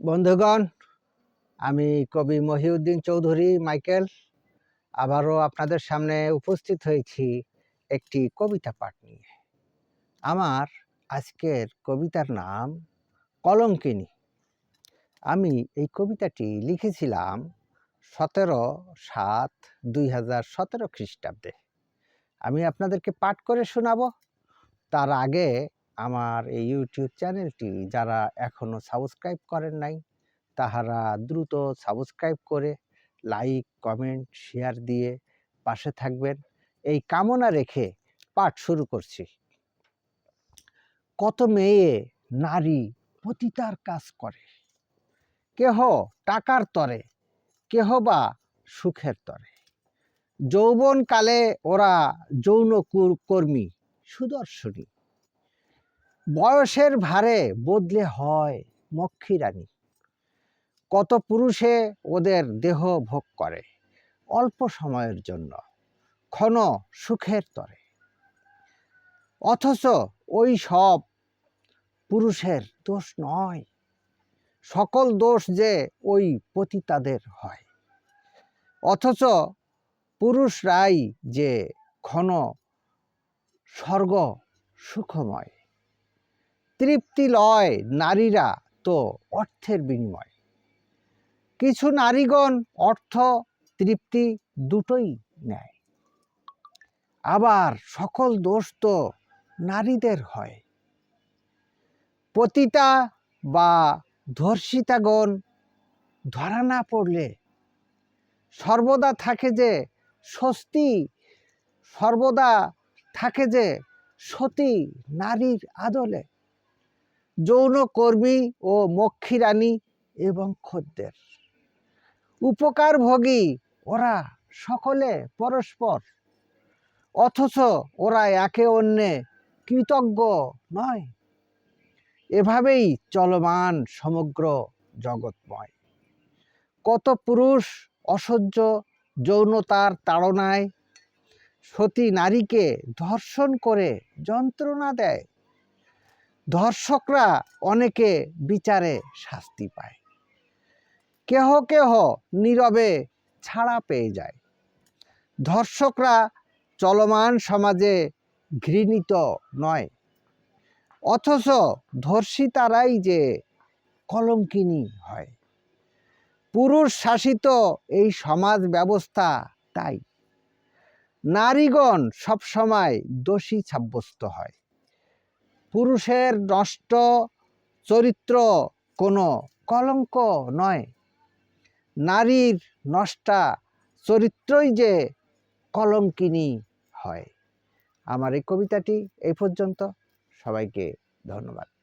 বন্ধুগণ, আমি কবি মহিউদ্দিন চৌধুরী, মাইকেল। আবারও আপনাদের সামনে উপস্থিত হয়েছি একটি কবিতা পাঠ নিয়ে। আমার আজকের কবিতার নাম কলঙ্কিনী। আমি এই কবিতাটি লিখেছিলাম সতেরো সাত দুই হাজার সতেরো খ্রিস্টাব্দে। আমি আপনাদেরকে পাঠ করে শোনাব। তার আগে আমার এই ইউটিউব চ্যানেলটি যারা এখনও সাবস্ক্রাইব করেন নাই, তাহারা দ্রুত সাবস্ক্রাইব করে লাইক কমেন্ট শেয়ার দিয়ে পাশে থাকবেন। এই কামনা রেখে পাঠ শুরু করছি। কত মেয়ে নারী পতিতার কাজ করে। কেহ টাকার তরে, কেহ বা সুখের তরে। যৌবনকালে ওরা যৌন কুর- কর্মী সুদর্শনী। বয়সের ভারে বদলে হয় মক্ষী রানী। কত পুরুষে ওদের দেহ ভোগ করে অল্প সময়ের জন্য, ক্ষণ সুখের তরে। অথচ ওই সব পুরুষের দোষ নয়, সকল দোষ যে ওই পতিতাদের হয়। অথচ পুরুষরাই যে ক্ষণ স্বর্গ সুখময় তৃপ্তি লয় নারীরা তো অর্থের বিনিময়। কিছু নারীগণ অর্থ, তৃপ্তি দুটোই নেয়। আবার সকল দোষ তো নারীদের হয়। পতিতা বা ধর্ষিতাগণ ধরা না পড়লে সর্বদা থাকে যে স্বস্তি, সর্বদা থাকে যে সতী নারীর আদলে। যৌনকর্মী ও মক্ষীরানী এবং খদ্দের। উপকারভোগী ওরা সকলে পরস্পর, অথচ ওরা একে অন্যে কৃতজ্ঞ নয়। এভাবেই চলমান সমগ্র জগৎময়। কত পুরুষ অসহ্য যৌনতার তাড়নায় সতী নারীকে ধর্ষণ করে যন্ত্রণা দেয়। ধর্ষকরা অনেকে বিচারে শাস্তি পায়। কেহ কেহ নীরবে ছাড়া পেয়ে যায়। ধর্ষকরা চলমান সমাজে ঘৃণিত নয়। অথচ ধর্ষিতারাই যে কলঙ্কিনী হয়। পুরুষ শাসিত এই সমাজ ব্যবস্থা তাই। নারীগণ সবসময় দোষী সাব্যস্ত হয়। পুরুষের নষ্ট চরিত্র কোনো কলঙ্ক নয়। নারীর নষ্টা চরিত্রই যে কলঙ্কিনী হয়। আমার এই কবিতাটি এই পর্যন্ত। সবাইকে ধন্যবাদ।